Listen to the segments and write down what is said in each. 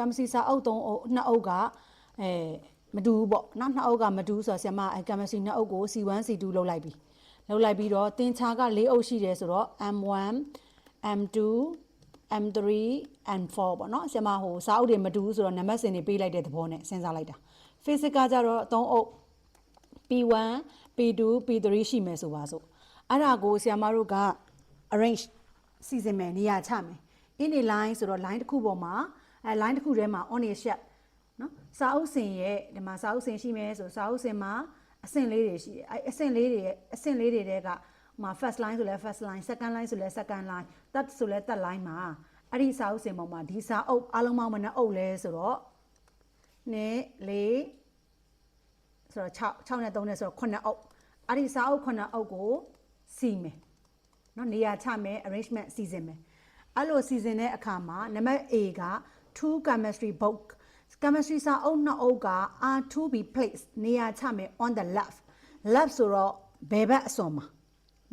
ကမ္မစီစာအုပ်3အုပ်2အုပ်ကအဲမတူဘူးပေါ့နော်2အုပ်ကမတူဘူးဆိုတော့ဆရာမအဲကမ္မစီ2အုပ်ကို C1 C2 လောက်လိုက်ပြီလောက်လိုက်ပြီးတော့တင်ချာက4အုပ်ရှိတယ်ဆိုတော့ M1 M2 M3 M4 ပေါ့နော်ဆရာမဟိုစာအုပ်တွေမတူဘူးဆိုတော့နံပါတ်စင်တွေပေးလိုက်တဲ့သဘောနဲ့စဉ်းစားလိုက်တာ physics ကကြတော့3အုပ် P1 P2 P3 ရှိမယ်ဆိုပါစို့အဲ့ဒါကိုဆရာမတို့က arrange စီစဉ်မယ်နေရာချမယ် in a line ဆိုတော့ line တစ်ခုပေါ်မှာ အဲ line တစ်ခုထဲမှာ on a shelf နော်စာအုပ်စင်ရဲ့ဒီမှာစာအုပ်စင်ရှိမယ်ဆိုစာအုပ်စင်မှာအဆင့်လေးတွေရှိတယ်အဲအဆင့်လေးတွေရဲ့အဆင့်လေးတွေတဲကဟိုမှာ first line ဆိုလဲ first line second line ဆိုလဲ second line third ဆိုလဲ third line မှာအဲ့ဒီစာအုပ်စင်ပေါ်မှာဒီစာအုပ်အလုံးပေါင်းမနှအုပ်လဲဆိုတော့2 4ဆိုတော့6 6နဲ့3နဲ့ဆိုတော့9အုပ်အဲ့ဒီစာအုပ်9အုပ်ကိုစီမယ်နော်နေရာချမယ် arrangement စီစဉ်မယ်အဲ့လိုစီစဉ်တဲ့အခါမှာနံပါတ် A က 2 chemistry book chemistry စာအုပ်နှစ်အုပ်က are to be placed နေရာချမယ် on the left left ဆိုတော့ဘယ်ဘက်အစွန်မှာ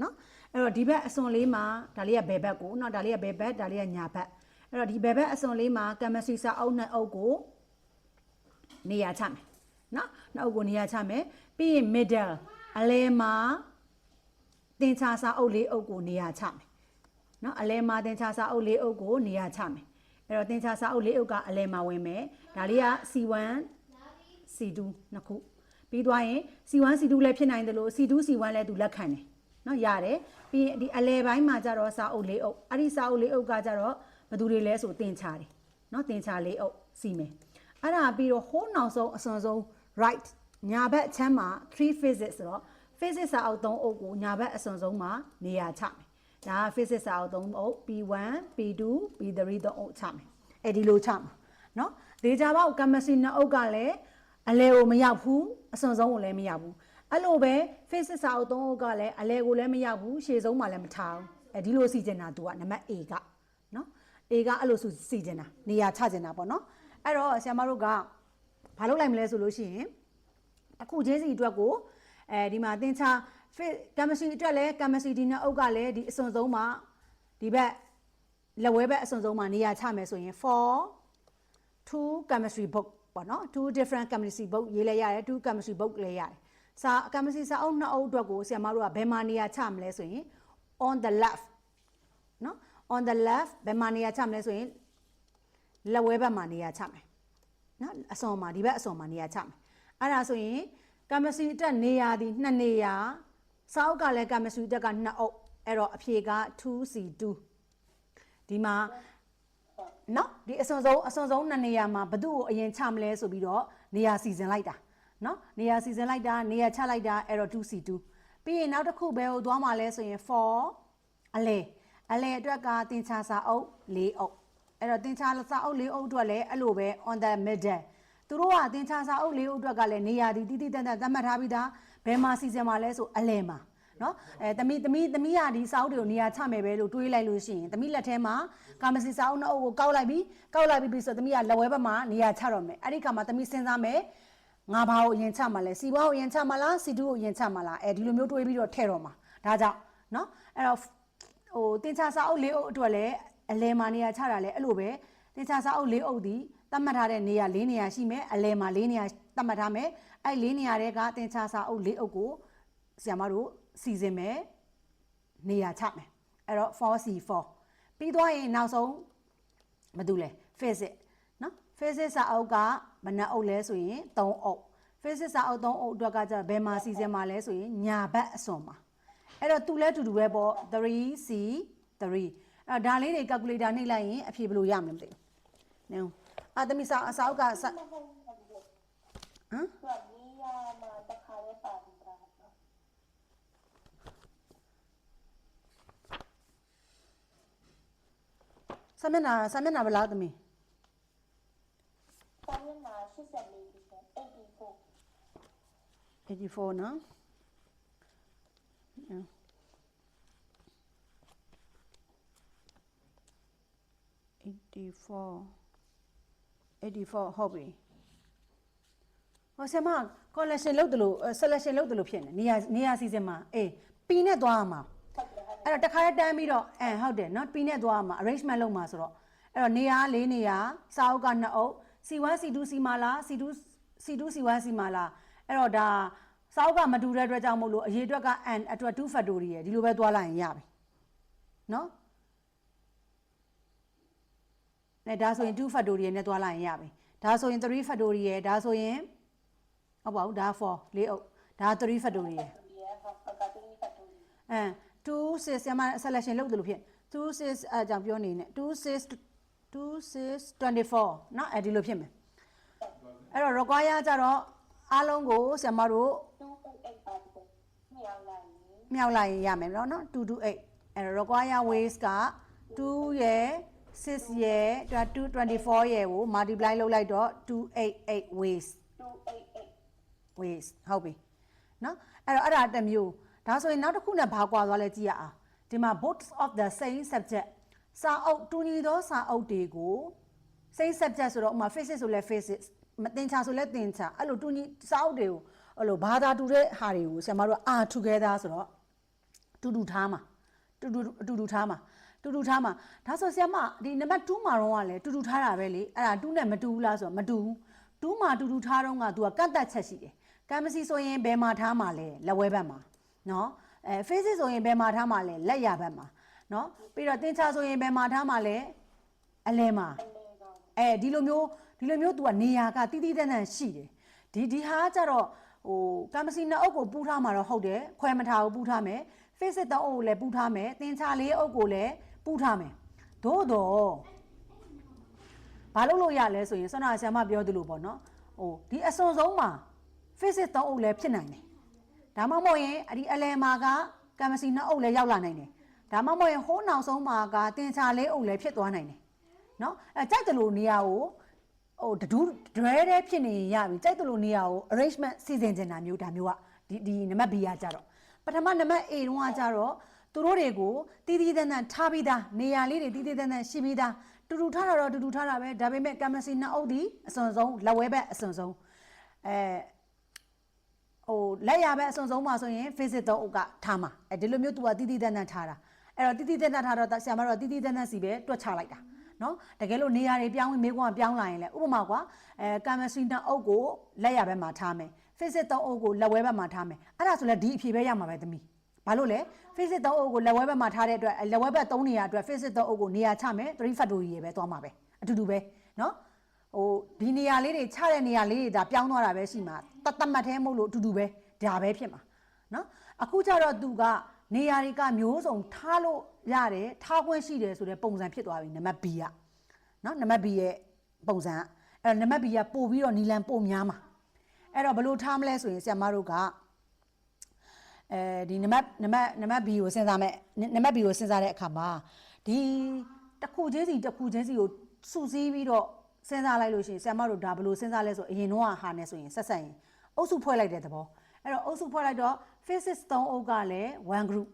နော်အဲ့တော့ဒီဘက်အစွန်လေးမှာဒါလေးကဘယ်ဘက်ကိုနော်ဒါလေးကဘယ်ဘက်ဒါလေးကညာဘက်အဲ့တော့ဒီဘယ်ဘက်အစွန်လေးမှာ chemistry စာအုပ်နှစ်အုပ်ကိုနေရာချမယ်နော်နှစ်အုပ်ကိုနေရာချမယ်ပြီးရင် middle အလဲမှာတင်ချာစာအုပ်လေးအုပ်ကိုနေရာချမယ်နော်အလဲမှာတင်ချာစာအုပ်လေးအုပ်ကိုနေရာချမယ် အဲ့တော့တင်ချာစာအုပ်လေးအုပ်ကအလဲမှာဝင်မယ်ဒါလေးက C1 C2 နှစ်ခုပြီးသွားရင် C1 C2 လည်းဖြစ်နိုင်တယ်လို့ C2 C1 လည်းသူလက်ခံတယ်နော်ရတယ်ပြီးရင်ဒီအလဲပိုင်းမှာကျတော့စာအုပ်လေးအုပ်အဲ့ဒီစာအုပ်လေးအုပ်ကကျတော့ဘယ်သူတွေလဲဆိုတင်ချတယ်နော်တင်ချလေးအုပ်စီမယ်အဲ့ဒါပြီးတော့ဟိုးနောက်ဆုံးအစွန်ဆုံး right ညာဘက်အချမ်းမှာ3 physics ဆိုတော့ physics စာအုပ်3အုပ်ကိုညာဘက်အစွန်ဆုံးမှာနေရာချမယ် ဒါက physics စာအုပ်3အုပ် P1 P2 P3 သုံးအုပ်ချမယ်အဲ့ဒီလိုချမှာနော်ဒေဂျာဘောက် chemistry နှစ်အုပ်ကလည်းအလဲကိုမရောက်ဘူးအစွန်ဆုံးကိုလည်းမရောက်ဘူးအဲ့လိုပဲ physics စာအုပ်3အုပ်ကလည်းအလဲကိုလည်းမရောက်ဘူးရှေ့ဆုံးမှာလည်းမထားဘူးအဲ့ဒီလိုစီကျင်တာ तू ကနံပါတ် A ကနော် A ကအဲ့လိုစီကျင်တာနေရာချကျင်တာပေါ့နော်အဲ့တော့ဆရာမတို့ကဘာလုပ်လိုက်မလဲဆိုလို့ရှိရင်တစ်ခုချင်းစီအတွက်ကိုအဲဒီမှာသင်္ချာ chemistry အတွက်လည်း chemistry ဒီနှစ်အုပ်ကလည်းဒီအစွန်ဆုံးမှာဒီဘက်လက်ဝဲဘက်အစွန်ဆုံးမှာနေရာချမယ်ဆိုရင် for two chemistry book ပေါ့နော် two different chemistry book ရေးလဲရတယ် two chemistry book လဲရတယ်စာ chemistry စာအုပ်နှစ်အုပ်အတွက်ကိုဆရာမတို့ကဘယ်မှာနေရာချမလဲဆိုရင် on the left နော် on the left ဘယ်မှာနေရာချမလဲဆိုရင်လက်ဝဲဘက်မှာနေရာချမယ်နော်အစွန်မှာဒီဘက်အစွန်မှာနေရာချမယ်အဲ့ဒါဆိုရင်ကမ္မစီတက်နေရာဒီနှစ်နေရာ စာအုပ်ကလည်းကမ္မစီတက်ကနှစ်အုပ်အဲ့တော့အဖြေက 2C2 ဒီမှာနော်ဒီအစွန်ဆုံးအစွန်ဆုံးနှစ်နေရာမှာဘသူ့ကိုအရင်ချမလဲဆိုပြီးတော့နေရာစီစဉ်လိုက်တာနော်နေရာစီစဉ်လိုက်တာနေရာချလိုက်တာအဲ့တော့ 2C2 ပြီးရင်နောက်တစ်ခုဘယ်ကိုသွားမှာလဲဆိုရင်4အလဲအလဲအတွက်ကတင်ချာစာအုပ်၄အုပ်အဲ့တော့တင်ချာစာအုပ်၄အုပ်အတွက်လည်းအဲ့လိုပဲ on the middle သူတို့ကတင်ချာစာအုပ်၄အုပ်အတွက်ကလည်းနေရာဒီတိတိတတ်တတ်သတ်မှတ်ထားပြီးသား ဘယ်မှာစီစဉ်မှာလဲဆိုအလဲမှာနော်အဲတမီတမီတမီရဒီစာအုပ်တွေကိုနေရာချမယ်ပဲလို့တွေးလိုက်လို့ရှိရင်တမီလက်ထဲမှာကာမစီစာအုပ်နှစ်အုပ်ကိုကောက်လိုက်ပြီးကောက်လိုက်ပြီးပြီဆိုတမီကလက်ဝဲဘက်မှာနေရာချတော့မယ်အဲ့ဒီခါမှာတမီစဉ်းစားမယ်ငါဘာကိုအရင်ချမှာလဲစီဘွားကိုအရင်ချမှာလားစီတူကိုအရင်ချမှာလားအဲဒီလိုမျိုးတွေးပြီးတော့ထည့်တော့မှာဒါကြောင့်နော်အဲ့တော့ဟိုတင်ချာစာအုပ်လေးအုပ်အတွက်လည်းအလဲမှာနေရာချတာလဲအဲ့လိုပဲတင်ချာစာအုပ်လေးအုပ်ဒီသတ်မှတ်ထားတဲ့နေရာ၄နေရာရှိမယ်အလဲမှာ၄နေရာ သတ်မှတ်ထားမယ်အဲ့၄နေရာတွေကတင်ချာစာအုပ်လေးအုပ်ကိုဆရာမတို့စီစဉ်မယ်နေရာချမယ်အဲ့တော့ 4C4 ပြီးသွားရင်နောက်ဆုံးမတူလဲ physics နော် physics စာအုပ်ကမနှအုပ်လဲဆိုရင်3အုပ် physics စာအုပ်3အုပ်အတွက်ကကြဘယ်မှာစီစဉ်မှာလဲဆိုရင်ညာဘက်အစွန်မှာအဲ့တော့သူလဲတူတူပဲပေါ့ 3C 3 အဲ့ဒါလေးတွေ calculator နှိပ်လိုက်ရင်အဖြေဘယ်လိုရမလဲမသိဘူးနင်အာသမီစာအစာအုပ်က ಆ ಸಮಯ ನಾ ಸಮಯ ನಾವಲ್ಲ ಆದಮಿ eighty ಫೋರ್ನಾ hobby ဟုတ်ပြီဟောဆရာမ collection လုပ်တယ်လို့ selection လုပ်တယ်လို့ဖြစ်နေနေရာနေရာစီစဉ်မှာအေးပီနဲ့သွားရမှာအဲ့တော့တခါတည်းတန်းပြီးတော့အဲဟုတ်တယ်နော်ပီနဲ့သွားရမှာ arrangement လုပ်မှာဆိုတော့အဲ့တော့နေရာ၄နေရာစာအုပ်က2အုပ် C1 C2 C မာလား C2 C2 C1 C မာလားအဲ့တော့ဒါစာအုပ်ကမတူတဲ့အတွက်ကြောင့်မို့လို့အရေးအတွက်က n အတွက်2 factorial ဒီလိုပဲသွားလိုက်ရင်ရပြီနော်နဲ့ဒါဆိုရင်2 factorial နဲ့သွားလိုက်ရင်ရပြီဒါဆိုရင်3 factorial ဒါဆိုရင် ဟုတ်ပါဘူးဒါ4လေးအုပ်ဒါ3 factorial ဒီရဟောပကတိဖတ်တူ အဲ2 6ဆရာမ selection လုပ်တယ်လို့ဖြစ်2 6အဲကြောင့်ပြောနေနဲ့2 6 2 6 24เนาะအဲဒီလိုဖြစ်မယ်အဲ့တော့ require ကြတော့အားလုံးကိုဆရာမတို့ 288ပါတူမြောက်လိုက်ရင် မြောက်လိုက်ရင်ရမယ်เนาะနော်228အဲ့တော့ require ways က2ရယ်6ရယ်224ရယ်ကို multiply လုပ်လိုက်တော့288 ways 288 ဝေးဟုတ်ပြီနော်အဲ့တော့အဲ့ဒါတစ်မျိုးဒါဆိုရင်နောက်တစ်ခုနဲ့ဘာကွာသွားလဲကြည့်ရအောင်ဒီမှာ books of the same subject စာအုပ်တူညီသောစာအုပ်တွေကို same subject ဆိုတော့ဥမာ physics ဆိုလဲ physics မတင်ချာဆိုလဲတင်ချာအဲ့လိုတူညီစာအုပ်တွေကိုအဲ့လိုဘာသာတူတဲ့ဟာတွေကိုဆရာမတို့ are together ဆိုတော့တူတူထားမှာတူတူအတူတူထားမှာတူတူထားမှာဒါဆိုဆရာမဒီနံပါတ်2မှာတော့ကလည်းတူတူထားတာပဲလေအဲ့ဒါ2နဲ့မတူဘူးလားဆိုတော့မတူဘူး2မှာတူတူထားတော့က तू ကကန့်တတ်ချက်ရှိတယ် ကမ်မစီဆိုရင်ဘယ်မှာထားမှာလဲလက်ဝဲဘက်မှာနော်အဲ physics ဆိုရင်ဘယ်မှာထားမှာလဲလက်ရဘက်မှာနော်ပြီးတော့တင်ချာဆိုရင်ဘယ်မှာထားမှာလဲအလဲမှာအဲဒီလိုမျိုးဒီလိုမျိုး तू ကနေရာကတီးတီးတန်းတန်းရှိတယ်ဒီဒီဟာကကြတော့ဟိုကမ်မစီနှစ်အုပ်ကိုပူးထားမှာတော့ဟုတ်တယ်ခွဲမထားဘူးပူးထားမယ် face သုံးအုပ်ကိုလည်းပူးထားမယ်သင်္ချာလေးအုပ်ကိုလည်းပူးထားမယ်သို့တော့ဘာလို့လို့ရလဲဆိုရင်ဆန္ဒဆရာမပြောသလိုပေါ့နော်ဟိုဒီအစွန်ဆုံးမှာ physics သုံးအုပ်လည်းဖြစ်နိုင်တယ်ဒါမှမဟုတ်ရင်အဒီအလယ်မှာကကမ်မစီနှစ်အုပ်လည်းရောက်လာနိုင်တယ်ဒါမှမဟုတ်ရင်ဟိုးနောက်ဆုံးမှာကတင်ချာလေးအုပ်လည်းဖြစ်သွားနိုင်တယ်နော်အဲကြိုက်တယ်လို့နေရာကိုဟိုတဒူးဒရဲတဲ့ဖြစ်နေရပြီကြိုက်တယ်လို့နေရာကို arrangement စီစဉ်ချင်တာမျိုးဒါမျိုးကဒီဒီနံပါတ် B ကကြတော့ပထမနံပါတ် A တုန်းကကြတော့သူတို့တွေကိုတည်တည်တန်တန်ထားပြီးသားနေရာလေးတွေတည်တည်တန်တန်ရှိပြီးသားတူတူထားတာတော့တူတူထားတာပဲဒါပေမဲ့ကမ်မစီနှစ်အုပ်ဒီအစွန်ဆုံးလက်ဝဲဘက်အစွန်ဆုံးအဲ ဟိုလက်ရဘက်အစွန်ဆုံးမှာဆိုရင် visit တော့အုပ်ကထားမှာအဲဒီလိုမျိုး तू ကတီးတီးတန်းတန်းထားတာအဲ့တော့တီးတီးတန်းတန်းထားတော့ဆရာမတို့ကတီးတီးတန်းတန်းစီပဲတွက်ချလိုက်တာနော်တကယ်လို့နေရာတွေပြောင်းဝင်မေးခွန်းကပြောင်းလာရင်လည်းဥပမာကွာအဲကမ်မစီနှစ်အုပ်ကိုလက်ရဘက်မှာထားမယ် physics သုံးအုပ်ကိုလက်ဝဲဘက်မှာထားမယ်အဲ့ဒါဆိုလည်းဒီအဖြေပဲရမှာပဲသမီးဘာလို့လဲ physics သုံးအုပ်ကိုလက်ဝဲဘက်မှာထားတဲ့အတွက်လက်ဝဲဘက်သုံးနေရာအတွက် physics သုံးအုပ်ကိုနေရာချမယ်3 factorial ပဲသွားမှာပဲအတူတူပဲနော် ဟိုဒီနေရာလေးတွေချတဲ့နေရာလေးတွေဒါပြောင်းသွားတာပဲရှိမှာတတ်တတ်မှတ်သေးမဟုတ်လို့အတူတူပဲဒါပဲဖြစ်မှာနော်အခုကျတော့သူကနေရာတွေကမျိုးစုံထားလို့ရတယ်ထားခွင့်ရှိတယ်ဆိုတဲ့ပုံစံဖြစ်သွားပြီနံပါတ် B ကနော်နံပါတ် B ရဲ့ပုံစံကအဲ့တော့နံပါတ် B ကပို့ပြီးတော့နီလန်ပို့များမှာအဲ့တော့ဘယ်လိုထားမလဲဆိုရင်ဆရာမတို့ကအဲဒီနံပါတ်နံပါတ်နံပါတ် B ကိုစဉ်းစားမယ်နံပါတ် B ကိုစဉ်းစားတဲ့အခါမှာဒီတစ်ခုချင်းစီတစ်ခုချင်းစီကိုစုစည်းပြီးတော့ စဉ်းစားလိုက်လို့ရှိရင်ဆရာမတို့ဒါဘယ်လိုစဉ်းစားလဲဆိုအရင်တော့ဟာနဲ့ဆိုရင်ဆက်ဆက်ရင်အုပ်စုဖွဲ့လိုက်တဲ့သဘောအဲ့တော့အုပ်စုဖွဲ့လိုက်တော့ physics 3အုပ်ကလည်း one group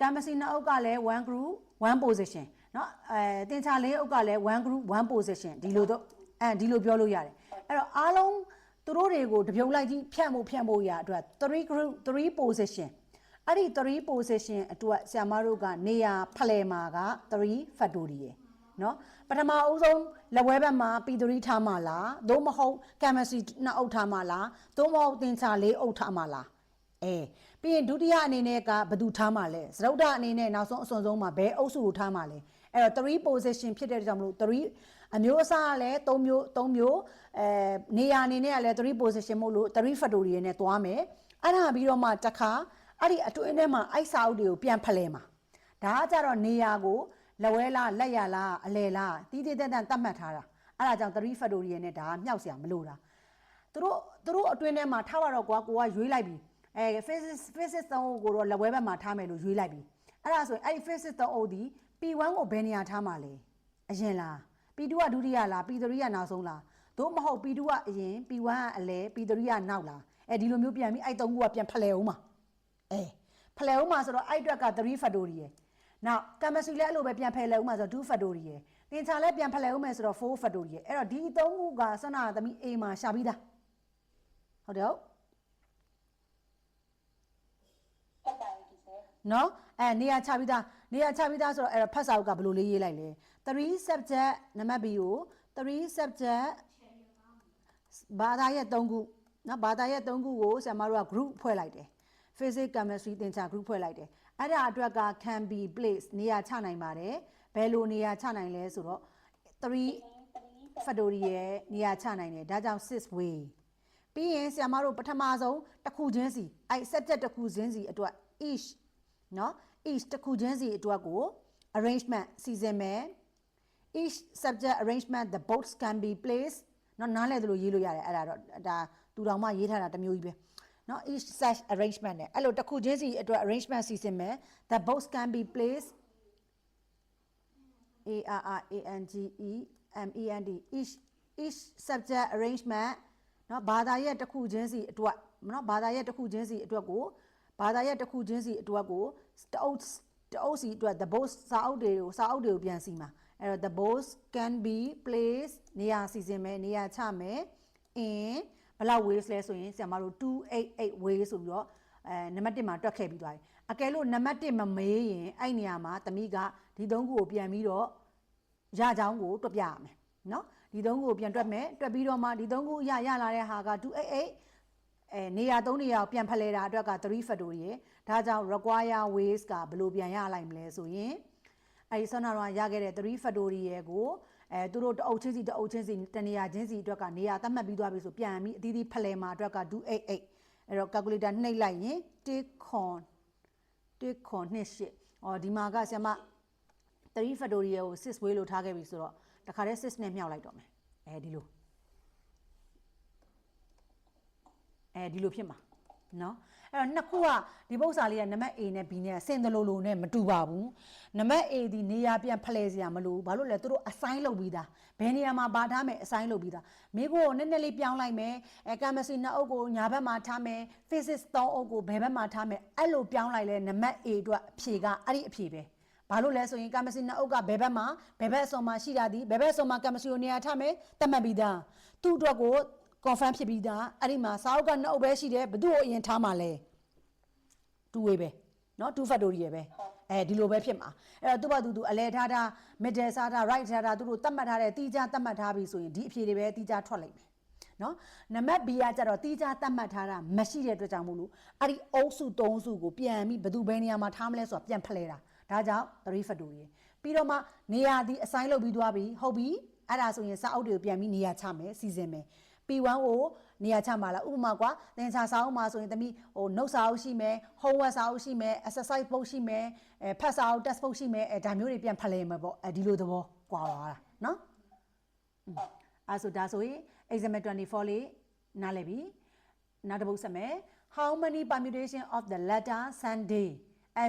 ကမ်မစီနှစ်အုပ်ကလည်း one group one position เนาะအဲတင်ချာလေးအုပ်ကလည်း one group one position ဒီလိုတော့အဲဒီလိုပြောလို့ရတယ်အဲ့တော့အားလုံးသူတို့တွေကိုတပြုံလိုက်ကြီးဖြန့်ဖို့ဖြန့်ဖို့ရအတွက်3 group 3 position အဲ့ဒီ3 position အတွက်ဆရာမတို့ကနေရာဖလှယ်မှာက3 factorial နော်ပထမအဦးဆုံးလက်ဝဲဘက်မှာပီသရီထားမှလားသို့မဟုတ်ကမ်မစီနှစ်အုပ်ထားမှလားသို့မဟုတ်သင်္ချာလေးအုပ်ထားမှလားအဲပြီးရင်ဒုတိယအနေနဲ့ကဘသူထားမှလဲစရုပ်ဒအနေနဲ့နောက်ဆုံးအစွန်ဆုံးမှာဘယ်အုပ်စုကိုထားမှလဲအဲ့တော့3 position ဖြစ်တဲ့ကြောင့်မလို့3အမျိုးအစားကလည်း3မျိုး3မျိုးအဲနေရာအနေနဲ့ကလည်း3 position မို့လို့3 factory ရနဲ့သွားမယ်အဲ့ဒါပြီးတော့မှတစ်ခါအဲ့ဒီအတွင်းထဲမှာအိုက်စာအုပ်တွေကိုပြန်ဖလှယ်မှာဒါကကြတော့နေရာကို လက်ဝဲလားလက်ရလားအလဲလားတီးတီးတန်းတန်းတတ်မှတ်ထားတာအဲ့ဒါကြောင့်3 factorial နဲ့ဒါကမြောက်စရာမလိုတာသူတို့သူတို့အတွင်းထဲမှာထားပါတော့ကွာကိုကရွေးလိုက်ပြီအဲ physics physics သုံးအုပ်ကိုတော့လက်ဝဲဘက်မှာထားမယ်လို့ရွေးလိုက်ပြီအဲ့ဒါဆိုရင်အဲ့ဒီ physics သုံးအုပ်ဒီ P1 ကိုဘယ်နေရာထားမှာလဲအရင်လား P2 ကဒုတိယလား P3 ကနောက်ဆုံးလားသို့မဟုတ် P2 ကအရင် P1 ကအလဲ P3 ကနောက်လားအဲဒီလိုမျိုးပြန်ပြီးအဲ့သုံးခုကပြန်ဖလှယ်အောင်မှာအဲဖလှယ်အောင်မှာဆိုတော့အဲ့အတွက်က3 factorial နောက်က chemistry လည်းအဲ့လိုပဲပြန်ဖလှယ်အောင်မှာဆိုတော့2 factorial သင်္ချာလည်းပြန်ဖလှယ်အောင်မယ်ဆိုတော့4 factorial အဲ့တော့ဒီသုံးခုကစနသမီး A မှာရှာပြီးသားဟုတ်တယ်ဟုတ်တက်တာဒီစဲနော်အဲနေရာချပြီးသားနေရာချပြီးသားဆိုတော့အဲ့တော့ဖတ်စာအုပ်ကဘယ်လိုလေးရေးလိုက်လဲ3 subject နံပါတ် B ကို3 subject ဘာသာရဲ့3ခုနော်ဘာသာရဲ့3ခုကိုဆရာမတို့က group ဖွဲ့လိုက်တယ် physics chemistry သင်္ချာ group ဖွဲ့လိုက်တယ် အဲ့ဒါအတွက်က can be place နေရာချနိုင်ပါတယ်ဘယ်လိုနေရာချနိုင်လဲဆိုတော့3 factorial နေရာချနိုင်တယ်ဒါကြောင့်6 way ပြီးရင်ဆရာမတို့ပထမဆုံးတစ်ခုချင်းစီအဲ့ subject တစ်ခုချင်းစီအတွက် each နော် each တစ်ခုချင်းစီအတွက်ကို arrangement စီစဉ်မယ် each subject arrangement the boats can be placed နော်နားလဲသလိုရေးလို့ရတယ်အဲ့ဒါတော့ဒါသူတော်မှရေးထားတာတစ်မျိုးကြီးပဲ နော် each such arrangement နဲ့အဲ့လိုတစ်ခုချင်းစီအတွက် arrangement စီစဉ်မယ် the boats can be placed A R R A N G E M E N D each each subject arrangement เนาะဘာသာရဲ့တစ်ခုချင်းစီအတွက်เนาะဘာသာရဲ့တစ်ခုချင်းစီအတွက်ကိုဘာသာရဲ့တစ်ခုချင်းစီအတွက်ကိုတအုပ်တအုပ်စီအတွက် the boss စာအုပ်တွေကိုစာအုပ်တွေကိုပြန်စီမှာအဲ့တော့ the boss can be placed နေရာစီစဉ်မယ်နေရာချမယ် in ဘယ် လောက် ways လဲဆိုရင်ဆရာမတို့288 ways ဆိုပြီးတော့အဲနံပါတ်1မှာတွက်ခဲ့ပြီးသွားပြီအကယ်လို့နံပါတ်1မမေးရင်အဲ့နေရာမှာတမိကဒီသုံးခုကိုပြန်ပြီးတော့ရချောင်းကိုတွက်ပြရမယ်နော်ဒီသုံးခုကိုပြန်တွက်မယ်တွက်ပြီးတော့မှဒီသုံးခုရရလာတဲ့ဟာက288အဲနေရာ3နေရာကိုပြန်ဖက်လဲတာအတွက်က3 factorial ဒါကြောင့် require ways ကဘယ်လိုပြန်ရလိုက်မလဲဆိုရင်အဲဒီဆောနာတော့ရခဲ့တဲ့3 factorial ကို အဲသူတို့တအုပ်ချင်းစီတအုပ်ချင်းစီတနေရာချင်းစီအတွက်ကနေရာသတ်မှတ်ပြီးသွားပြီဆိုပြန်ပြီးအသီးသီးဖလှယ်မှာအတွက်က288အဲ့တော့ calculator နှိပ်လိုက်ရင်1ခွန်1ခွန်28အော်ဒီမှာကဆရာမ3 factorial ကို6 way လို့ထားခဲ့ပြီဆိုတော့တခါတည်း6နဲ့မြောက်လိုက်တော့မယ်အဲဒီလိုအဲဒီလိုဖြစ်မှာနော် အဲ့တော့နှစ်ခုကဒီပု္ပ္ပစာလေးကနံပါတ် A နဲ့ B နဲ့ဆင်တလို့လို့နဲ့မတူပါဘူးနံပါတ် A ဒီနေရာပြန်ဖလှယ်စရာမလိုဘူးဘာလို့လဲသူတို့ assign လုပ်ပြီးသားဘယ်နေရာမှာပါထားမယ် assign လုပ်ပြီးသားမိကိုကိုနည်းနည်းလေးပြောင်းလိုက်မယ်အဲ chemistry နှစ်အုပ်ကိုညာဘက်မှာထားမယ် physics သုံးအုပ်ကိုဘယ်ဘက်မှာထားမယ်အဲ့လိုပြောင်းလိုက်လဲနံပါတ် A အတွက်အဖြေကအဲ့ဒီအဖြေပဲဘာလို့လဲဆိုရင်ကမ္မစီနှစ်အုပ်ကဘယ်ဘက်မှာဘယ်ဘက်အစုံမှာရှိတာဒီဘယ်ဘက်အစုံမှာကမ္မစီကိုနေရာထားမယ်တတ်မှတ်ပြီးသားသူ့အတွက်ကို confirm ဖြစ်ပြီးသားအဲ့ဒီမှာစာအုပ်ကနှစ်အုပ်ပဲရှိတယ်ဘသူ့ကိုအရင်ထားမှာလဲတူဝေးပဲနော်2 factory ရယ်ပဲအဲဒီလိုပဲဖြစ်မှာအဲ့တော့သူ့ဘာသူသူအလဲထားတာ middle စားတာ right ထားတာသူတို့တတ်မှတ်ထားတဲ့တီးကြတတ်မှတ်ထားပြီဆိုရင်ဒီအဖြေတွေပဲတီးကြထွက်လိမ့်မယ်နော်နံပါတ် B ကကြတော့တီးကြတတ်မှတ်ထားတာမရှိတဲ့အတွက်ကြောင့်မို့လို့အဲ့ဒီအုပ်စု၃စုကိုပြန်ပြီးဘသူဘယ်နေရာမှာထားမလဲဆိုတာပြန်ဖလဲတာဒါကြောင့် three factory ရယ်ပြီးတော့မှနေရာဒီအဆိုင်လုပ်ပြီးသွားပြီဟုတ်ပြီအဲ့ဒါဆိုရင်စာအုပ်တွေကိုပြန်ပြီးနေရာချမယ်စီစဉ်မယ် P1 ကိုနေရာချမှာလားဥပမာကွာသင်္ချာစာအုပ်မှာဆိုရင်တမိဟို note စာအုပ်ရှိမယ် homework စာအုပ်ရှိမယ် exercise book ရှိမယ်အဲဖတ်စာအုပ် test book ရှိမယ်အဲဒါမျိုးတွေပြန်ဖလှယ်မယ်ပေါ့အဲဒီလိုသဘောကွာသွားတာနော်အဲဆိုဒါဆိုရင် exam 24လေးနားလည်ပြီနောက်တစ်ပုဒ်ဆက်မယ် how many permutation of the letter sunday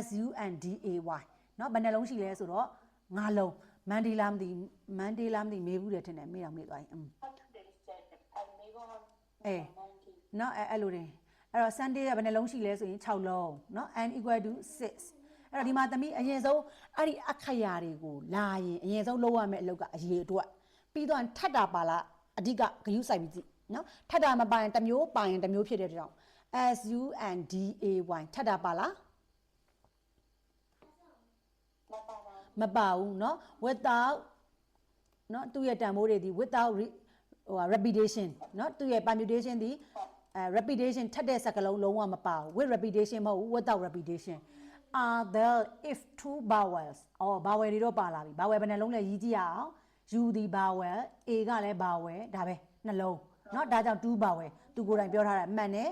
s u n d a y เนาะဘယ်နှလုံးရှိလဲဆိုတော့ငါးလုံးမန်ဒေလာမသိမန်ဒေလာမသိမေးဘူးတယ်ထင်တယ်မေးတော့မေးသွားရင် အဲ Monday. เนาะအဲအဲ့လိုတင်အဲ့တော့ Sunday ကဘယ်နှလုံးရှိလဲဆိုရင်6လုံးเนาะ n equal to 6အဲ့တော့ဒီမှာသမီးအရင်ဆုံးအဲ့ဒီအခရာတွေကိုလာရင်အရင်ဆုံးလုပ်ရမယ့်အလုပ်ကအရေးအတွက်ပြီးတော့ထပ်တာပါလားအဓိကဂယုစိုက်ပြီးကြည့်เนาะထပ်တာမပါရင်တစ်မျိုးပါရင်တစ်မျိုးဖြစ်တဲ့ကြောင့် S U N D A Y ထပ်တာပါလား Mapana. မပါဘူးเนาะ without เนาะသူ့ရဲ့တန်ဖိုးတွေဒီ without re- ဟိုဟာ repetition เนาะသူ့ရဲ့ permutation ဒီအဲ repetition ထပ်တဲ့စကားလုံးလုံးဝမပါဘူး with repetition မဟုတ်ဘူး without repetition are there if two vowels အော် vowel တွေတော့ပါလာပြီ vowel ဘယ်နှလုံးလဲရည်ကြည့်ရအောင် u ဒီ vowel a ကလည်း vowel ဒါပဲနှလုံးเนาะဒါကြောင့် two vowel သူကိုယ်တိုင်ပြောထားတာအမှန်နဲ့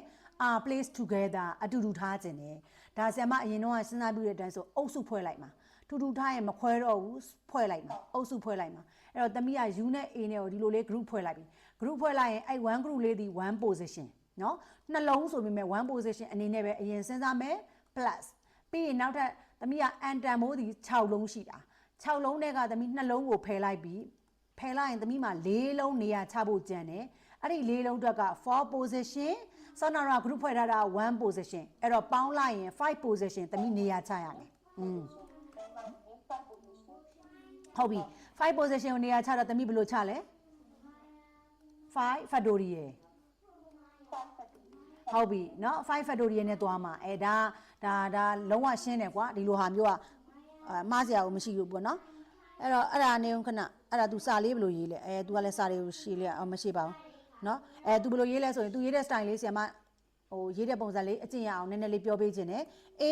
are placed together အတူတူထားခြင်းတယ်ဒါဆရာမအရင်တော့စဉ်းစားပြီးတဲ့အတိုင်းဆိုအုပ်စုဖွဲ့လိုက်မှာထူထူထားရင်မခွဲတော့ဘူးဖွဲ့လိုက်မှာအုပ်စုဖွဲ့လိုက်မှာ အဲ့တော့သမီးက U နဲ့ A နဲ့ကိုဒီလိုလေး group ဖွဲ့လိုက်ပြီ group ဖွဲ့လိုက်ရင်အဲ့1 group လေးဒီ1 position เนาะနှလုံးဆိုပေမဲ့1 position အနေနဲ့ပဲအရင်စဉ်းစားမယ် plus ပြီးရင်နောက်ထပ်သမီးက n တန်မိုးဒီ6လုံးရှိတာ6လုံးနဲ့ကသမီးနှလုံးကိုဖယ်လိုက်ပြီးဖယ်လိုက်ရင်သမီးမှာ၄လုံးနေရာချဖို့ကြံတယ်အဲ့ဒီ၄လုံးအတွက်က4 position ဆောနာရာ group ဖွဲ့ထားတာ1 position အဲ့တော့ပေါင်းလိုက်ရင်5 position သမီးနေရာချရမယ်อืม Then my name five position. ဟုတ်ပြီ 5 position ကိုနေရာချတော့သမီးဘယ်လိုချလဲ5 factorial Five Saturday. ဟုတ်ပြီเนาะ5 factorial နဲ့သွားမှာအဲဒါဒါဒါလုံးဝရှင်းတယ်ကွာဒီလိုဟာမျိုးက အာမှားစရာကိုမရှိဘူးပေါ့နော်အဲ့တော့အဲ့ဒါနေုံခဏအဲ့ဒါ तू စာလေးဘယ်လိုရေးလဲအဲ तू ကလည်းစာလေးကိုရှင်းလဲအောင်မရှိပါဘူးနော်အဲ तू ဘယ်လိုရေးလဲဆိုရင် तू ရေးတဲ့ style လေးဆီမှာဟိုရေးတဲ့ပုံစံလေးအကျင့်ရအောင်နည်းနည်းလေးပြောပေးခြင်းနဲ့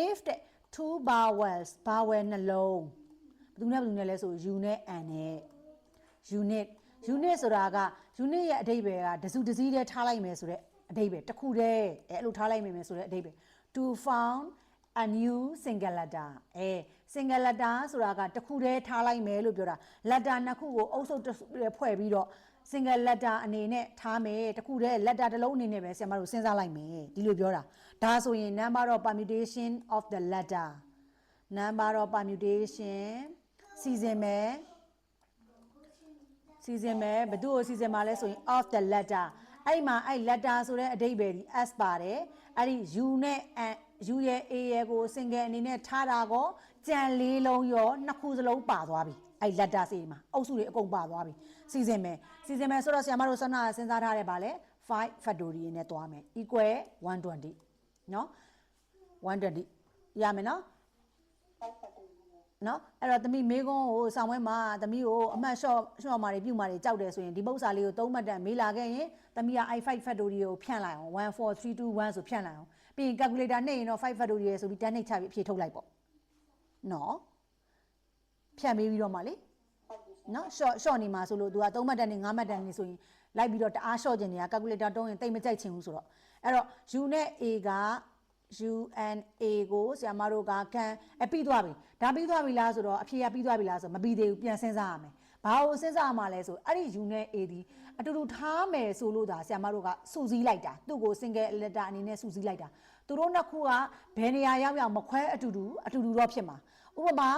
if တဲ့ two vowels vowel နှလုံးဘယ် သူနဲ့ဘယ်သူနဲ့လဲဆို u နဲ့ n နဲ့ unit unit ဆိုတာက unit ရဲ့အဓိပ္ပာယ်ကတစုတစည်းတည်းထားလိုက်မယ်ဆိုတဲ့အဓိပ္ပာယ်တစ်ခုတည်းအဲအဲ့လိုထားလိုက်မယ်ဆိုတဲ့အဓိပ္ပာယ် to found a new single letter အဲ single letter ဆိုတာကတစ်ခုတည်းထားလိုက်မယ်လို့ပြောတာ letter နှစ်ခုကိုအုပ်စုတစ်စုတည်းဖွဲ့ပြီးတော့ single letter အနေနဲ့ထားမယ်တစ်ခုတည်း letter တစ်လုံးအနေနဲ့ပဲဆရာမတို့စဉ်းစားလိုက်မယ်ဒီလိုပြောတာဒါဆိုရင် number of permutation of the letter number of permutation စီစဉ်မယ် စီစဉ်မယ်ဘသူ့ကိုစီစဉ်မှာလဲဆိုရင် of the letter အဲ့မှာအဲ့ letter ဆိုတဲ့အဓိပ္ပာယ်ဒီ s ပါတယ်အဲ့ဒီ u နဲ့ n u ရဲ့ a ရဲ့ကို single အနေနဲ့ထားတာကိုကြံလေးလုံးရောနှစ်ခုစလုံးပါသွားပြီအဲ့ letter စီမှာအုပ်စုတွေအကုန်ပါသွားပြီစီစဉ်မယ်စီစဉ်မယ်ဆိုတော့ဆရာမတို့ဆန္ဒစဉ်းစားထားတယ်ဗာလဲ5 factorial နဲ့သွားမယ် equal 120เนาะ120ရမယ်เนาะ 5 factorial နော်အဲ့တော့သမီးမေကွန်းကိုဆောင်းဝဲမှာသမီးကိုအမှတ်လျှော့လျှော့မာတွေပြုတ်မာတွေကြောက်တယ်ဆိုရင်ဒီပု္ပ္ပစာလေးကိုသုံးမှတ်တန်မေးလာခဲ့ရင်သမီးက i5 factorial ကိုဖြန့်လိုက်အောင်14321ဆိုဖြန့်လိုက်အောင်ပြီးရင် calculator နှိပ်ရင်တော့5 factorial ဆိုပြီးတန်းနှိပ်ချပြီးအဖြေထုတ်လိုက်ပေါ့နော်ဖြန့်မေးပြီးတော့မှလေဟုတ်ပြီနော် short short နေမှာဆိုလို့ तू က3မှတ်တန်နဲ့5မှတ်တန်နေဆိုရင်လိုက်ပြီးတော့တအား short ကျင်နေတာ calculator တုံးရင်တိတ်မကြိုက်ချင်ဘူးဆိုတော့အဲ့တော့ u နဲ့ a က UNA ကိုဆရာမတို့ကခံအပြီးသွားပြီဒါပြီးသွားပြီလားဆိုတော့အဖြေကပြီးသွားပြီလားဆိုတော့မပြီးသေးဘူးပြန်စဉ်းစားရမယ်ဘာလို့စဉ်းစားရမှာလဲဆိုအဲ့ဒီ U နဲ့ A ဒီအတူတူထားမယ်ဆိုလို့ဒါဆရာမတို့ကစူးစီးလိုက်တာသူ့ကို single letter အနေနဲ့စူးစီးလိုက်တာသူတို့နှစ်ခုကဘယ်နေရာရောက်ရောက်မခွဲအတူတူအတူတူတော့ဖြစ်မှာဥပမာ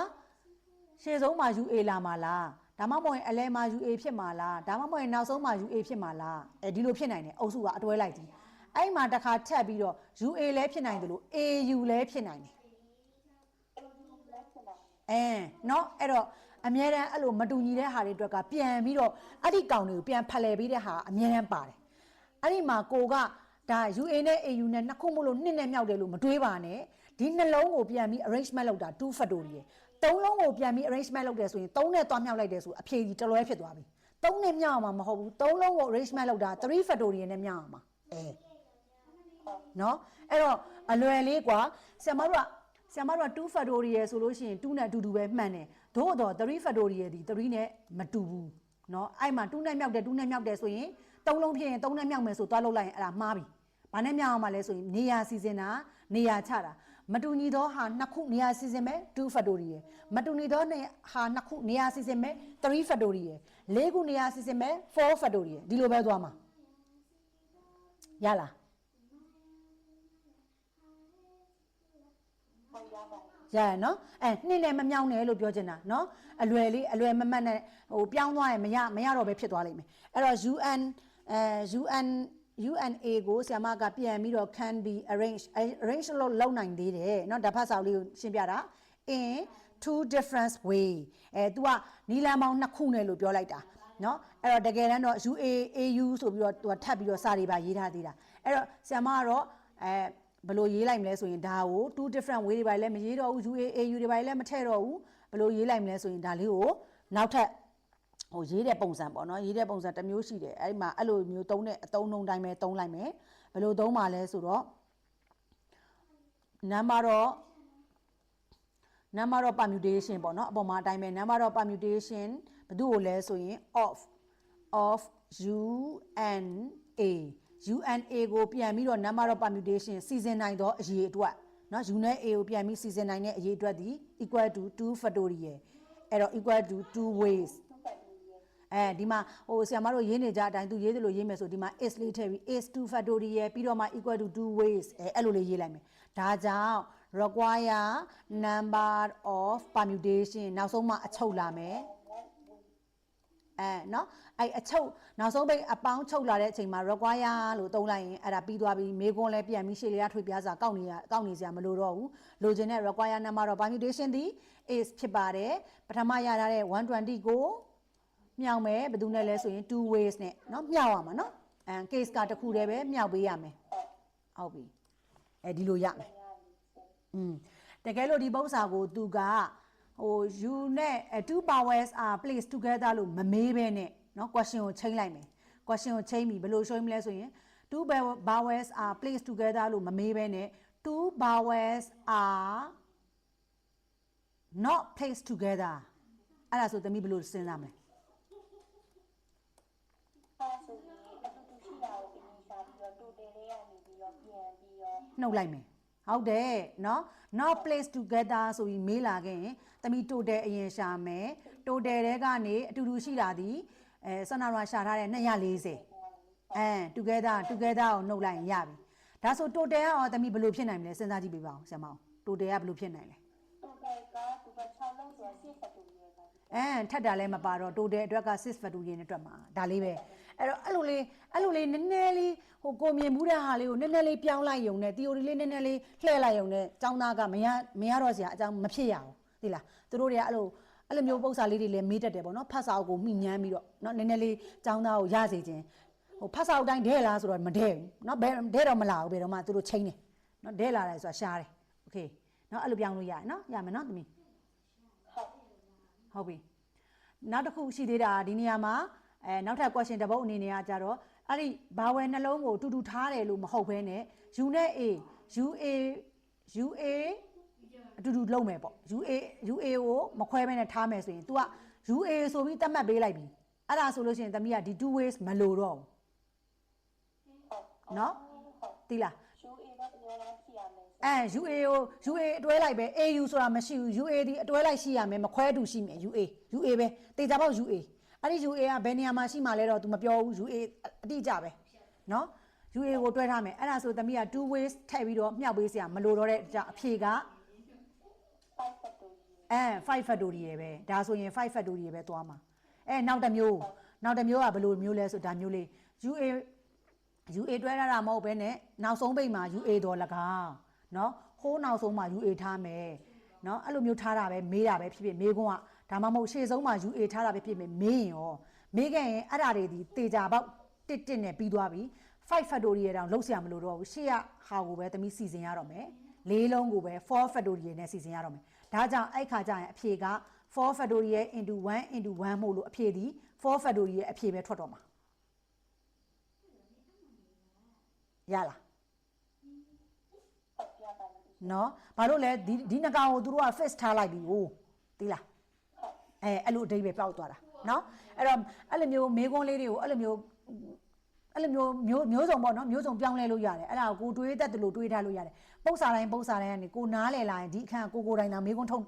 ရှေ့ဆုံးမှာ UA လာမှာလားဒါမှမဟုတ်ရင်အလဲမှာ UA ဖြစ်မှာလားဒါမှမဟုတ်ရင်နောက်ဆုံးမှာ UA ဖြစ်မှာလားအဲဒီလိုဖြစ်နိုင်တယ်အုပ်စုကအတွဲလိုက်သည် အဲ့မှာတစ်ခါထပ်ပြီးတော့ UA လည်းဖြစ်နိုင်တယ်လို့ AU လည်းဖြစ်နိုင်တယ် လက်ချင်တာ အဲเนาะအဲ့တော့အများတန်းအဲ့လိုမတူညီတဲ့ဟာတွေအတွက်ကပြန်ပြီးတော့အဲ့ဒီကောင်တွေကိုပြန်ဖလှယ်ပေးတဲ့ဟာအများတန်းပါတယ်အဲ့ဒီမှာကိုကဒါ UA နဲ့ AU နဲ့နှစ်ခုမို့လို့နှစ်နဲ့မြောက်တယ်လို့မတွေးပါနဲ့ဒီနှလုံးကိုပြန်ပြီး arrangement လုပ်တာ2 factorial သုံးလုံးကိုပြန်ပြီး arrangement လုပ်တယ်ဆိုရင်သုံးနဲ့သွားမြောက်လိုက်တယ်ဆိုအဖြေကြီးတလွဲဖြစ်သွားပြီသုံးနဲ့မြောက်အောင်မှာမဟုတ်ဘူးသုံးလုံးကို arrangement လုပ်တာ3 factorial နဲ့မြောက်အောင်မှာအဲ နော်အဲ့တော့အလွယ်လေးกว่าဆရာမတို့ကဆရာမတို့က2 factorial ဆိုလို့ရှိရင်2နဲ့အတူတူပဲမှန်တယ်သို့တော့3 factorialဒီ3နဲ့မတူဘူးနော်အဲ့မှာ2နဲ့မြောက်တယ်2နဲ့မြောက်တယ်ဆိုရင်3လုံးဖြစ်ရင်3နဲ့မြောက်မယ်ဆိုသွားလောက်လိုက်ရင်အဲ့ဒါမှားပြီဘာနဲ့မြောက်အောင်မလဲဆိုရင်နေရာစီစဉ်တာနေရာချတာမတူညီသောဟာနှစ်ခုနေရာစီစဉ်မယ်2 factorial မတူညီသောနေဟာနှစ်ခုနေရာစီစဉ်မယ်3 factorial လေးခုနေရာစီစဉ်မယ်4 factorial ဒီလိုပဲသွားမှာရလား ရပါရဘူးရနော်အဲနှစ်နဲ့မမြောင်းနဲ့လို့ပြောချင်တာနော်အလွယ်လေးအလွယ်မမတ်နဲ့ဟိုပြောင်းသွားရင်မရမရတော့ပဲဖြစ်သွားလိမ့်မယ်အဲ့တော့ UN အဲ UN UNA ကိုဆရာမကပြန်ပြီးတော့ can be arranged arrange လို့လုပ်နိုင်သေးတယ်เนาะဓာတ်ဖတ်စာလေးကိုရှင်းပြတာ in two different way အဲ तू ကနီလန်ပေါင်းနှစ်ခုနဲ့လို့ပြောလိုက်တာเนาะအဲ့တော့တကယ်တမ်းတော့ UAAU ဆိုပြီးတော့ तू ကထပ်ပြီးတော့စာတွေပါရေးထားသေးတာအဲ့တော့ဆရာမကတော့အဲ ဘယ်လိုရေးလိုက်မလဲဆိုရင်ဒါကို two different way တွေပါလည်းမရေးတော့ဘူး UAAU တွေပါလည်းမထည့်တော့ဘူးဘယ်လိုရေးလိုက်မလဲဆိုရင်ဒါလေးကိုနောက်ထပ်ဟိုရေးတဲ့ပုံစံပေါ့နော်ရေးတဲ့ပုံစံတစ်မျိုးရှိတယ်အဲ့ဒီမှာအဲ့လိုမျိုးသုံးတဲ့အသုံးနှုန်းတိုင်းပဲသုံးလိုက်မယ်ဘယ်လိုသုံးပါလဲဆိုတော့ number တော့ number of permutation ပေါ့နော်အပေါ်မှာအတိုင်းပဲ number of permutation ဘယ်သူ့ကိုလဲဆိုရင် of of u n a u n a ကိုပြန်ပြီးတော့ number of permutation စီစဉ်နိုင်သောအရေးအတွက်เนาะ u နဲ့ a ကိုပြန်ပြီးစီစဉ်နိုင်တဲ့အရေးအတွက်ဒီ equal to 2 factorial အဲ့တော့ equal to 2 ways သူ့ပတ်ပြီးရ အဲဒီမှာဟိုဆရာမတို့ရေးနေကြအတိုင်းသူရေးသလိုရေးမယ်ဆိုဒီမှာ is လေးထည့်ပြီး is 2 factorial ပြီးတော့မှ equal to 2 ways အဲအဲ့လိုလေးရေးလိုက်မယ်ဒါကြောင့် require number of permutation နောက်ဆုံးမှအချုပ်လာမယ် အဲနော်အဲ့အချုပ်နောက်ဆုံးပိတ်အပေါင်းချုပ်လာတဲ့အချိန်မှာ require လို့တုံးလိုက်ရင်အဲ့ဒါပြီးသွားပြီမေကွန်လည်းပြန်ပြီးရှေ့လေးကထွေပြားစာကောက်နေရကောက်နေစရာမလိုတော့ဘူးလိုချင်တဲ့ require number တော့ permutation သည် is ဖြစ်ပါတယ်ပထမရထားတဲ့120ကိုမြောက်မယ်ဘယ်သူနဲ့လဲဆိုရင်2 ways နဲ့နော်မြောက်ရမှာနော်အဲ case ကတစ်ခုတည်းပဲမြောက်ပေးရမယ်ဟုတ်ပြီအဲဒီလိုရမယ်อืมတကယ်လို့ဒီပု္ပ္ပစာကိုသူက ဟို you နဲ့ two powers are placed together လို့မမေးဘဲနဲ့เนาะ question ကိုချိန်လိုက်မယ် question ကိုချိန်ပြီးဘယ်လိုရှင်းမလဲဆိုရင် two powers are placed together လို့မမေးဘဲနဲ့ two powers are not placed together အဲ့ဒါဆိုသမီးဘယ်လိုစဉ်းစားမလဲ အဲဆိုရင်အတူတူရှိတာကိုအရင်ရှာပြီးတော့တိုတယ်လေးကနေပြီးတော့ပြန်ပြီးတော့ နှုတ်လိုက်မယ် ဟုတ်တယ်เนาะ not place together ဆိုပြီးမေးလာခဲ့ရင်တမီ total အရင်ရှာမယ် total တဲကနေအတူတူရှိတာဒီအဲဆန္ဒရာရှာထားတဲ့240အဲ together together ကိုနှုတ်လိုက်ရင်ရပြီဒါဆို total ကရောတမီဘယ်လိုဖြစ်နိုင်မလဲစဉ်းစားကြည့်ပေးပါဦးဆရာမအောင် total ကဘယ်လိုဖြစ်နိုင်လဲ တိုတယ်ကသူက6လုံးဆိုတော့6ဖက်တူရဲ့ပါ အဲထပ်တာလည်းမပါတော့ total အတွက်က6 factorial နဲ့တွက်မှာဒါလေးပဲ အဲ့တော့အဲ့လိုလေးအဲ့လိုလေးနည်းနည်းလေးဟိုကိုမြင်မှုတဲ့ဟာလေးကိုနည်းနည်းလေးပြောင်းလိုက်ရုံနဲ့ theory လေးနည်းနည်းလေးလှည့်လိုက်ရုံနဲ့ចောင်းသားကမရမရတော့စရာအကြောင်းမဖြစ်ရဘူးသိလားသူတို့တွေကအဲ့လိုအဲ့လိုမျိုးပုံစံလေးတွေလည်းမေးတတ်တယ်ပေါ့နော်ဖတ်စာအုပ်ကိုမိညမ်းပြီးတော့နော်နည်းနည်းလေးចောင်းသားကိုရစေခြင်းဟိုဖတ်စာအုပ်တိုင်းဒဲလားဆိုတော့မဒဲဘူးနော်ဘဲဒဲတော့မလာဘူးဘယ်တော့မှသူတို့ချိန်တယ်နော်ဒဲလာတယ်ဆိုတာရှားတယ်โอเคနော်အဲ့လိုပြောင်းလို့ရတယ်နော်ရမယ်နော်သမီး ဟုတ် ဟုတ်ပြီနောက်တစ်ခုရှိသေးတာဒီနေရာမှာ အဲနောက်ထပ် question တစ်ပုဒ်အနေနဲ့ကကြတော့အဲ့ဒီဘာဝယ်နှလုံးကိုတူတူထားတယ်လို့မဟုတ်ဘဲနဲ့ U နဲ့ A UA UA အတူတူလုံးမယ်ပေါ့ UA UA ကိုမခွဲဘဲနဲ့ထားမယ်ဆိုရင် तू က UA ဆိုပြီးသတ်မှတ်ပေးလိုက်ပြီအဲ့ဒါဆိုလို့ရှိရင်သမီးကဒီ two ways မလိုတော့ဘူးဟုတ်နော်သိလားယူအေတော့အများကြီးရှိရမယ်ဆိုအဲ UA ကို UA အတွဲလိုက်ပဲ AU ဆိုတာမရှိဘူး UA ဒီအတွဲလိုက်ရှိရမယ်မခွဲတူရှိမယ် UA UA ပဲတေချာပေါက် UA အဲ့ဒီ UA ကဘယ်နေရာမှာရှိမှလဲတော့ तू မပြောဘူး UA အတိအကျပဲเนาะ UA ကိုတွဲထားမယ်အဲ့ဒါဆိုသမီးက2 ways ထည့်ပြီးတော့မြှောက်ပေးစရာမလိုတော့တဲ့အကြောင်းအဖြေက 5ဖက်တူရဲ့ အဲ5 factorial ပဲဒါဆိုရင်5 factorial ပဲသွားမှာအဲနောက်တစ်မျိုးနောက်တစ်မျိုးကဘယ်လိုမျိုးလဲဆိုဒါမျိုးလေး UA UA တွဲထားတာမဟုတ်ဘဲနဲ့နောက်ဆုံးပိတ်မှာ UA တော်လကားเนาะဟိုးနောက်ဆုံးမှာ UA ထားမယ်เนาะအဲ့လိုမျိုးထားတာပဲမေးတာပဲဖြစ်ဖြစ်မေးခွန်းက ဒါမှမဟုတ်ရှေ့ဆုံးမှာ UA ထားတာပဲဖြစ်ဖြစ်မေးရင်ရောမေးခဲ့ရင်အဲ့ဒါတွေဒီတေချာပေါက်တစ်တစ်နဲ့ပြီးသွားပြီ5 factorial တောင်လုံးဆရာမလို့တော့ဘူးရှေ့ကဟာကိုပဲသမီးစီစဉ်ရတော့မယ်လေးလုံးကိုပဲ4 factorial နဲ့စီစဉ်ရတော့မယ်ဒါကြောင့်အဲ့ခါကျရင်အဖြေက4 factorial into 1 into 1မို့လို့အဖြေဒီ4 factorial အဖြေပဲထွက်တော့မှာရလားဟုတ်ပြပါမယ်နော်ဘာလို့လဲဒီဒီနှကောင်ကိုသူတို့က fix ထားလိုက်ပြီဟိုသိလား အဲအဲ့လိုအဓိပ္ပာယ်ပြောက်သွားတာနော်အဲ့တော့အဲ့လိုမျိုးမေးခွန်းလေးတွေကိုအဲ့လိုမျိုးအဲ့လိုမျိုးမျိုးမျိုးစုံပေါ့နော်မျိုးစုံပြောင်းလဲလို့ရတယ်အဲ့ဒါကိုကိုတွေးတတ်တယ်လို့တွေးထားလို့ရတယ်ပုံစံတိုင်းပုံစံတိုင်းကနေကိုနားလဲလာရင်ဒီအခန်းကိုကိုတိုင်းသာမေးခွန်းထုတ်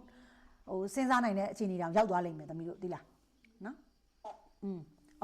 ဟိုစဉ်းစားနိုင်တဲ့အခြေအနေတောင်ရောက်သွားလိမ့်မယ်သမီးတို့သိလားနော်อืม